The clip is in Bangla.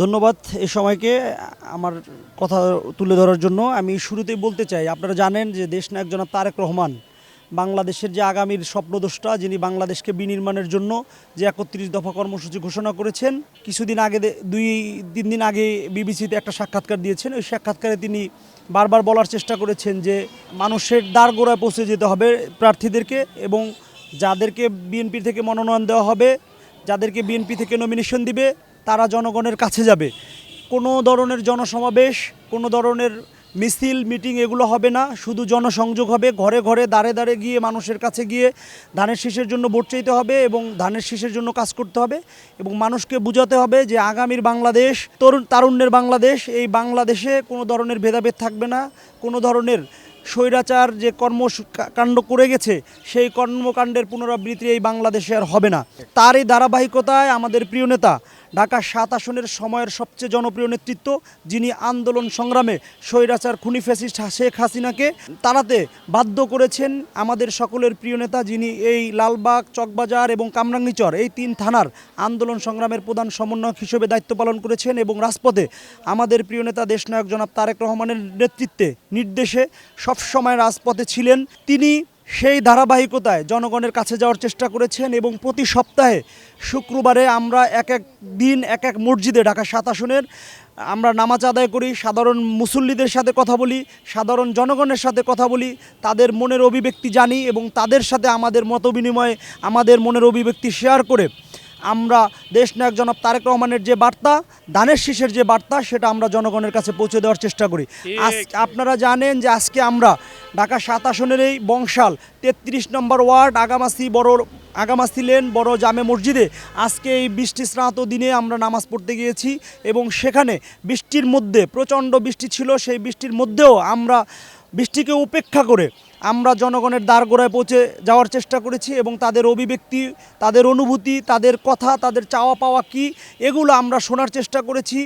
ধন্যবাদ এ সময়কে আমার কথা তুলে ধরার জন্য। আমি শুরুতেই বলতে চাই, আপনারা জানেন যে দেশ নায়ক জনাব তারেক রহমান বাংলাদেশের যে আগামীর স্বপ্নদোষ্টা যিনি বাংলাদেশকে বিনির্মাণের জন্য যে একত্রিশ দফা কর্মসূচি ঘোষণা করেছেন, কিছুদিন আগে দুই, তিন দিন আগে বিবিসিতে একটা সাক্ষাৎকার দিয়েছেন। ওই সাক্ষাৎকারে তিনি বারবার বলার চেষ্টা করেছেন যে মানুষের দ্বার গোড়ায় পৌঁছে যেতে হবে প্রার্থীদেরকে এবং যাদেরকে বিএনপি থেকে মনোনয়ন দেওয়া হবে, যাদেরকে বিএনপি থেকে নমিনেশন দিবে তারা জনগণের কাছে যাবে। কোনো ধরনের জনসমাবেশ, কোনো ধরনের মিছিল, মিটিং এগুলো হবে না। শুধু জনসংযোগ হবে, ঘরে ঘরে দাঁড়ে দাঁড়ে গিয়ে মানুষের কাছে গিয়ে ধানের শীষের জন্য ভোট চাইতে হবে এবং ধানের শীষের জন্য কাজ করতে হবে এবং মানুষকে বোঝাতে হবে যে আগামীর বাংলাদেশ, তরুণ, তারুণ্যের বাংলাদেশ, এই বাংলাদেশে কোনো ধরনের ভেদাভেদ থাকবে না। কোনো ধরনের স্বৈরাচার যে কর্মকাণ্ড করে গেছে, সেই কর্মকাণ্ডের পুনরাবৃত্তি এই বাংলাদেশে আর হবে না। তার এই ধারাবাহিকতায় আমাদের প্রিয় নেতা ঢাকা সাত আসনের সময়ের সবচেয়ে জনপ্রিয় নেতৃত্ব, যিনি আন্দোলন সংগ্রামে স্বৈরাচার খুনি ফ্যাসিস্ট শেখ হাসিনাকে তাড়াতে বাধ্য করেছেন আমাদের সকলের প্রিয় নেতা, যিনি এই লালবাগ, চকবাজার এবং কামরাঙ্গীচর, এই তিন থানার আন্দোলন সংগ্রামের প্রধান সমন্বয়ক হিসেবে দায়িত্ব পালন করেছেন এবং রাজপথে আমাদের প্রিয় নেতা, দেশনায়ক জনাব তারেক রহমানের নেতৃত্বে নির্দেশে সবসময় রাজপথে ছিলেন। তিনি সেই ধারাবাহিকতায় জনগণের কাছে যাওয়ার চেষ্টা করেছেন এবং প্রতি সপ্তাহে শুক্রবারে আমরা এক এক দিন, এক এক মসজিদে, ঢাকা সাত আসনের, আমরা নামাজ আদায় করি, সাধারণ মুসল্লিদের সাথে কথা বলি, সাধারণ জনগণের সাথে কথা বলি, তাদের মনের অভিব্যক্তি জানি এবং তাদের সাথে আমাদের মত বিনিময়ে আমাদের মনের অভিব্যক্তি শেয়ার করে আমরা দেশ নায়ক জনাব তারেক রহমানের যে বার্তা দানের শীষের যে বার্তা সেটা আমরা জনগণের কাছে পৌঁছে দেওয়ার চেষ্টা করি। আজ আপনারা জানেন যে আজকে আমরা ঢাকা সাত আসনের এই বংশাল তেত্রিশ নম্বর ওয়ার্ড আগামাসি বড় আগামাসি লেন বড় জামে মসজিদে আজকে এই বৃষ্টি স্নাত দিনে আমরা নামাজ পড়তে গিয়েছি এবং সেখানে বৃষ্টির মধ্যে প্রচণ্ড বৃষ্টি ছিল সেই বৃষ্টির মধ্যেও আমরা বৃষ্টিকে উপেক্ষা করে আমরা জনগণের দ্বারগোড়ায় পৌঁছে যাওয়ার চেষ্টা করেছি এবং তাদের অভিব্যক্তি, তাদের অনুভূতি, তাদের কথা, তাদের চাওয়া পাওয়া কি, এগুলো আমরা শোনার চেষ্টা করেছি।